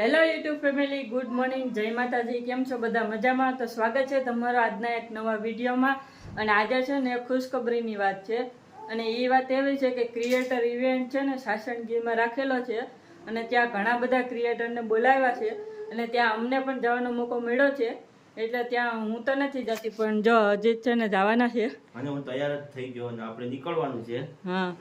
Hello YouTube family good morning જય માતાજી. કેમ છો બધા? મજામાં? તો સ્વાગત છે તમારો આજના એક નવા વિડીયોમાં. અને આજે છે ને ખુશખબરીની વાત છે. અને એ વાત એવી છે કે ક્રિએટર ઇવેન્ટ છે ને સાસણગીરમાં રાખેલો છે. અને ત્યાં ઘણા બધા ક્રિએટરને બોલાવ્યા છે. અને ત્યાં અમને પણ જવાનો મોકો મળ્યો છે. એટલે ત્યાં હું તો નથી જતી પણ જો અજીત છે ને જવાના છે. અને હું તૈયાર જ થઈ ગયો અને આપણે નીકળવાનું છે. હા.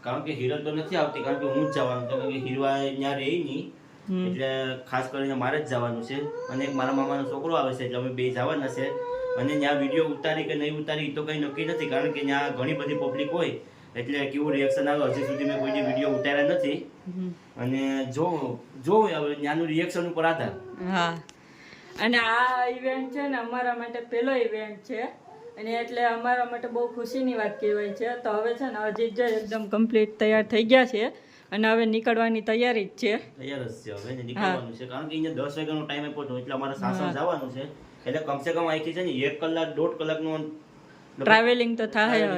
કારણ કે હિરલ તો નથી આવતી કારણ કે હું જ જવાનું કારણ કે હીરવા ત્યાં રહી નહીં. એટલે ખાસ કરીને મારે જ જવાનું છે. અને મારા મામાનો છોકરો આવે છે એટલે અમે બે જવાના છે. અને ત્યાં વીડિયો ઉતારી કે નહીં ઉતારી તો કંઈ નક્કી નથી કારણ કે ત્યાં ઘણી બધી પબ્લિક હોય. એટલે કેવું રિએક્શન આવે હજી સુધી મેં કોઈ વીડિયો ઉતાર્યા નથી. અને જો જો હવે ત્યાંનું રિએક્શન ઉપર આધાર. હા. અને આ ઇવેન્ટ છે ને અમારા માટે પહેલો ઇવેન્ટ છે. અને એટલે અમારા માટે બહુ ખુશીની વાત કહેવાય છે. તો હવે છે ને અજીત જો એકદમ કમ્પ્લીટ તૈયાર થઈ ગયા છે. અને હવે નીકળવાની તૈયારી જ છે. તૈયાર જ છે હવે નીકળવાનું છે. કારણ કે અહીંયા દસ વાગ્યાનો ટાઈમ આપ્યો એટલે અમારે સાસણ જવાનું છે. એટલે કમસે કમ અહીંથી છે ને એક કલાક દોઢ કલાકનું ટ્રાવેલિંગ તો થાય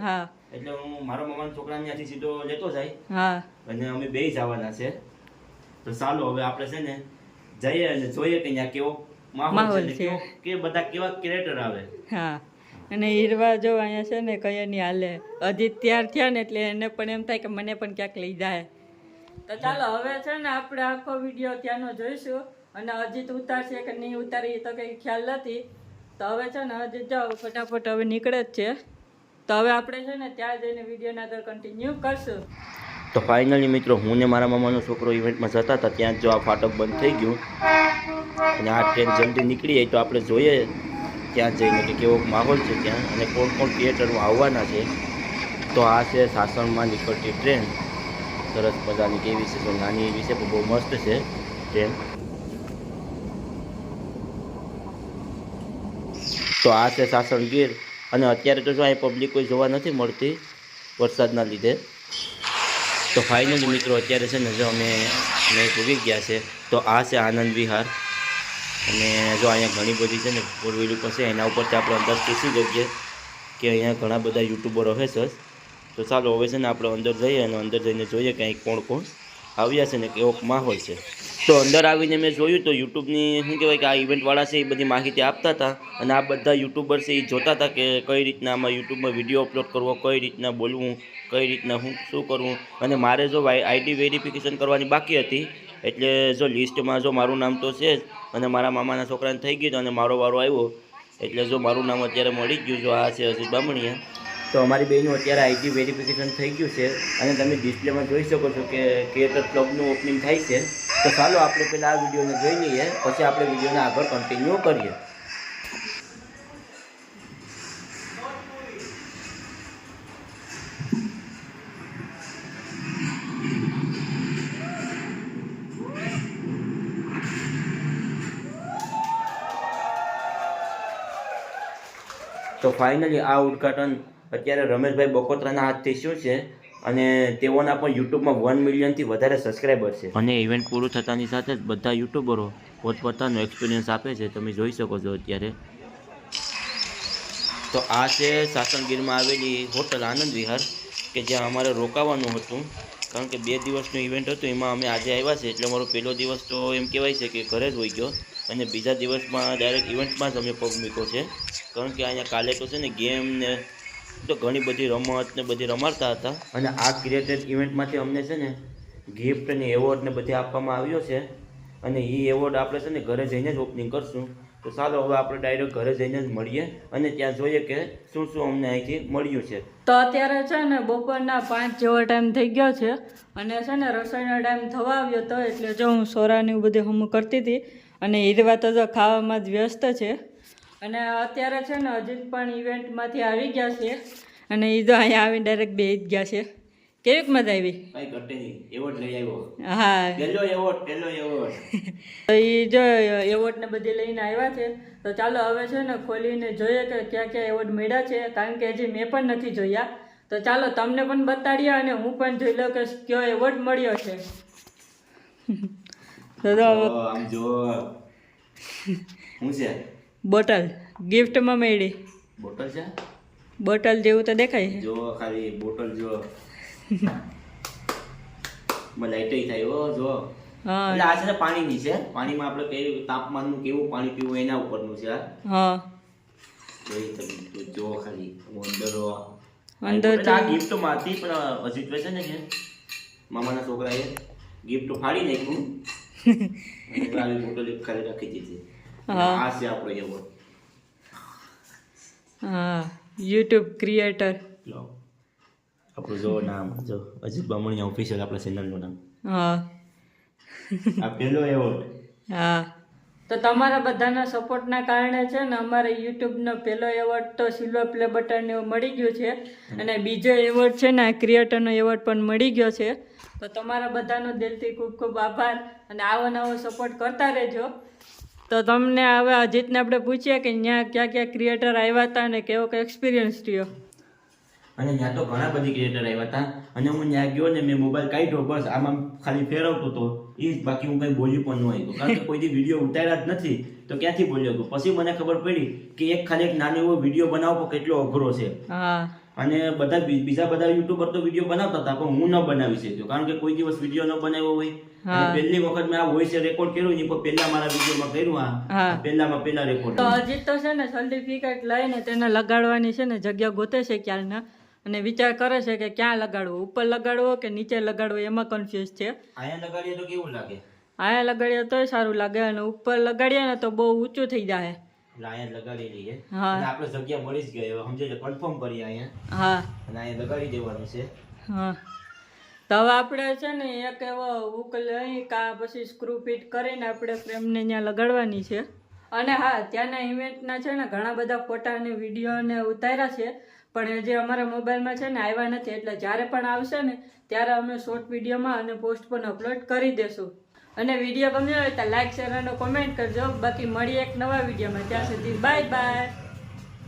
હા. એટલે હું મારા મામાના છોકરાને ત્યાંથી સીધો લેતો જાય. હા. અને અમે બે જવાના છે. તો ચાલો હવે આપણે છે ને જઈએ અને જોઈએ કે ત્યાં કેવો માહોલ છે કે બધા કેવા કેરેક્ટર આવે. હા. અને હીરવા જો અહીંયા છે ને કંઈ નહીં હાલે. અજીત તૈયાર થયા ને એટલે એને પણ એમ થાય કે મને પણ ક્યાંક લઈ જાય. તો ચાલો, હવે છે ને આપણે આખો વીડિયો ત્યાંનો જોઈશું. અને અજીત ઉતારશે કે નહીં ઉતારી તો કંઈ ખ્યાલ નથી. તો હવે છે ને અજીત જાઓ, ફટાફટ હવે નીકળે જ છે. તો હવે આપણે છે ને ત્યાં જઈને વિડીયોને આગળ કન્ટિન્યુ કરશું. તો ફાઇનલી મિત્રો, હું ને મારા મામાનો છોકરો ઇવેન્ટમાં જતા હતા, ત્યાં જો આ ફાટક બંધ થઈ ગયું. અને આ ટ્રેન જલ્દી નીકળી જાય તો આપણે જોઈએ ત્યાં જઈને કે કેવો માહોલ છે ત્યાં અને કોણ કોણ થિયેટરમાં આવવાના છે, તો આ છે સાસણમાં નીકળતી ટ્રેન સરસ મજાની કેવી છે, તો નાની એવી છે બહુ મસ્ત છે ટ્રેન તો આ છે સાસણ ગીર અને અત્યારે તો જો અહીં પબ્લિક કોઈ જોવા નથી મળતી વરસાદના લીધે. તો ફાઇનલી મિત્રો, અત્યારે છે ને જો અમે મેચ ઉગી ગયા છે, તો આ છે આનંદ વિહાર. અને જો અહીંયા ઘણી બધી છે ને ફોર વ્હીલ ઉપર છે, એના ઉપરથી આપણે અંદર પૂછી શકીએ કે અહીંયા ઘણા બધા યુટ્યુબરો હશે સર તો ચાલો હવે છે ને આપણે અંદર જઈએ અને અંદર જઈને જોઈએ કે કોણ કોણ આવ્યા છે ને કેવો માહોલ છે. તો અંદર આવીને મેં જોયું તો યુટ્યુબની શું કહેવાય કે આ ઇવેન્ટવાળા છે એ બધી માહિતી આપતા હતા અને આ બધા યુટ્યુબર છે એ જોતા હતા કે કઈ રીતના આમાં યુટ્યુબમાં વીડિયો અપલોડ કરવો, કઈ રીતના બોલવું, કઈ રીતના હું શું કરવું અને મારે જો આઈડી વેરિફિકેશન કરવાની બાકી હતી. એટલે જો લિસ્ટમાં જો મારું નામ તો છે જ અને મારા મામાના છોકરાને થઈ ગયું અને મારો વારો આવ્યો. એટલે જો મારું નામ અત્યારે મળી ગયું, જો આ છે હજી બામણીયા. તો અમારી બહેનું અત્યારે આઈડી વેરિફિકેશન થઈ ગયું છે અને તમે ડિસ્પ્લેમાં જોઈ શકો છો કે ક્રિએટર ક્લબનું ઓપનિંગ થાય છે. તો ચાલો આપણે પહેલાં આ વિડીયોને જોઈ લઈએ, પછી આપણે વિડીયોને આગળ કન્ટિન્યુ કરીએ. તો ફાઇનલી આ ઉદ્ઘાટન અત્યારે રમેશભાઈ બકોત્રાના હાથથી શું છે? અને તેઓના પણ યુટ્યુબમાં વન મિલિયનથી વધારે સબસ્ક્રાઈબર છે. અને ઇવેન્ટ પૂરું થતાની સાથે જ બધા યુટ્યુબરો પોતપોતાનો એક્સપિરિયન્સ આપે છે. તમે જોઈ શકો છો અત્યારે. તો આ છે સાસણગીરમાં આવેલી હોટલ આનંદ વિહાર, કે જ્યાં અમારે રોકાવાનું હતું. કારણ કે બે દિવસનું ઇવેન્ટ હતું, એમાં અમે આજે આવ્યા છે એટલે અમારો પહેલો દિવસ તો એમ કહેવાય છે કે ઘરે જ હોઈ ગયો. અને બીજા દિવસમાં ડાયરેક્ટ ઇવેન્ટમાં જ અમે પગ મૂક્યો છે. કારણ કે અહીંયા કાલે તો છે ને ગેમ ને તો ઘણી બધી રમત ને બધી રમાડતા હતા. અને આ ક્રિએટેડ ઇવેન્ટમાંથી અમને છે ને ગિફ્ટ અને એવોર્ડ ને બધી આપવામાં આવ્યો છે. અને એ એવોર્ડ આપણે છે ને ઘરે જઈને જ ઓપનિંગ કરશું. તો ચાલો હવે આપણે ડાયરેક્ટ ઘરે જઈને જ મળીએ અને ત્યાં જોઈએ કે શું શું અમને અહીંથી મળ્યું છે. તો અત્યારે છે ને બપોરના પાંચ જેવો ટાઈમ થઈ ગયો છે. અને છે ને રસોઈનો ટાઈમ થવા આવ્યો હતો એટલે જો હું સોરાની બધી હમ કરતી હતી. અને હીરવા તો જો ખાવામાં જ વ્યસ્ત છે. અને અત્યારે છે ને અજીત પણ ઇવેન્ટમાંથી આવી ગયા છે. અને એ તો અહીંયા આવીને ડાયરેક્ટ બે જ ગયા છે. કેવીક મજા આવી? કઈ ઘટે નહીં. એવોર્ડ લઈ આવ્યો. હા. એવોર્ડ એવોર્ડ તો એ જો એવોર્ડ ને બધી લઈને આવ્યા છે. તો ચાલો હવે છે ને ખોલીને જોઈએ કે ક્યાં ક્યાં એવોર્ડ મળ્યા છે. કારણ કે હજી મેં પણ નથી જોયા. તો ચાલો તમને પણ બતાડીએ અને હું પણ જોઈ લઉં કે કયો એવોર્ડ મળ્યો છે. તો આમ જો શું છે? બોટલ ગિફ્ટમાં મળી. બોટલ છે? બોટલ જેવું તો દેખાય છે. જો ખાલી બોટલ જો લાઈટ થાય હો જો હા. એટલે આ છે ને પાણીની છે. પાણીમાં આપણે કઈ તાપમાનનું કેવું પાણી પીવું એના ઉપરનું છે હા. જો ખાલી. અંદર અંદર આ gift હતી પણ અજીત છે ને કે મામાના છોકરાએ ગિફ્ટ ફાડી નાખ્યું. આવી બોટલ એક ખાલી રાખી દીધી. આ છે આપણો એવો. હા યુટ્યુબ ક્રિએટર લો. આપણું જો નામ જો અજીત બામણીયા ઓફિશિયલ આપણા ચેનલનું નામ. હા. આ પેલો એવોર્ડ હા. તો તમારા બધાના સપોર્ટના કારણે છે ને અમારે યુટ્યુબનો પહેલો એવોર્ડ તો સિલ્વર પ્લે બટન મળી ગયો છે. અને બીજો એવોર્ડ છે ને આ ક્રિએટરનો એવોર્ડ પણ મળી ગયો છે. તો તમારા બધાનો દિલથી ખૂબ ખૂબ આભાર. અને આવો નવો સપોર્ટ કરતા રહેજો. તો તમને હવે અજીતને આપણે પૂછીએ કે ત્યાં ક્યાં ક્યાં ક્રિએટર આવ્યા હતા અને કેવો કે એક્સપિરિયન્સ રહ્યો અને ત્યાં તો ઘણા બધી ક્રિએટર આવ્યા હતા અને હું ત્યાં ગયો ને મેં મોબાઈલ કાઢ્યો બસ આમાં ખાલી ફેરવતો હતો એ જ બાકી હું કઈ બોલ્યું પણ ન કારણ કે કોઈ દી વીડિયો ઉતાર્યા જ નથી તો ક્યાંથી બોલ્યો હતો પછી મને ખબર પડી કે એક ખાલી એક નાનો એવો વીડિયો બનાવવો કેટલો અઘરો છે. હા. અને બધા બીજા બધા યુટ્યુબર તો વીડિયો બનાવતા હતા પણ હું ન બનાવી શક્યો. કારણ કે કોઈ દિવસ વીડિયો ન બનાવ્યો હોય. પહેલી વખત મેં આ વોઇસ રેકોર્ડ કર્યું ને પણ પહેલા મારા વિડીયોમાં કર્યું આ. પહેલામાં પહેલા રેકોર્ડ અજીત તો છે ને સર્ટિફિકેટ લઈને તેને લગાડવાની છે ને જગ્યા ગોતે છે ક્યારના? અને વિચાર કરે છે કે ક્યાં લગાડવો? ઉપર લગાડવો કે નીચે લગાડવો એમાં કન્ફ્યુઝ છે. અહીંયા લગાડીએ તો કેવું લાગે? આયા લગાડીએ તોય સારું લાગે અને ઉપર લગાડીએ ને તો બહુ ઊંચું થઈ જાય એટલે અહીંયા લગાડી અને આપણે જગ્યા મળી જ ગઈ. હવે સમજે કન્ફર્મ કરીએ અહીંયા. હા. અને અહીંયા લગાડી દેવાનું છે. હા. તો હવે આપણે છે ને એક એવો હુક લઈ કા પછી સ્ક્રૂ ફિટ કરીને આપણે ફ્રેમને ત્યાં લગાડવાની છે. અને હા ત્યાંના ઇવેન્ટના છે ને ઘણા બધા ફોટા અને વીડિયો ને ઉતાર્યા છે. પણ હજી અમારા મોબાઈલમાં છે ને આવ્યા નથી. એટલે જ્યારે પણ આવશે ને ત્યારે અમે શોર્ટ વિડીયોમાં અને પોસ્ટ પણ અપલોડ કરી દેશું. અને વીડિયો ગમ્યો હોય તો લાઈક શેર અને કોમેન્ટ કરજો. બાકી મળીએ એક નવા વિડીયોમાં. ત્યાં સુધી બાય બાય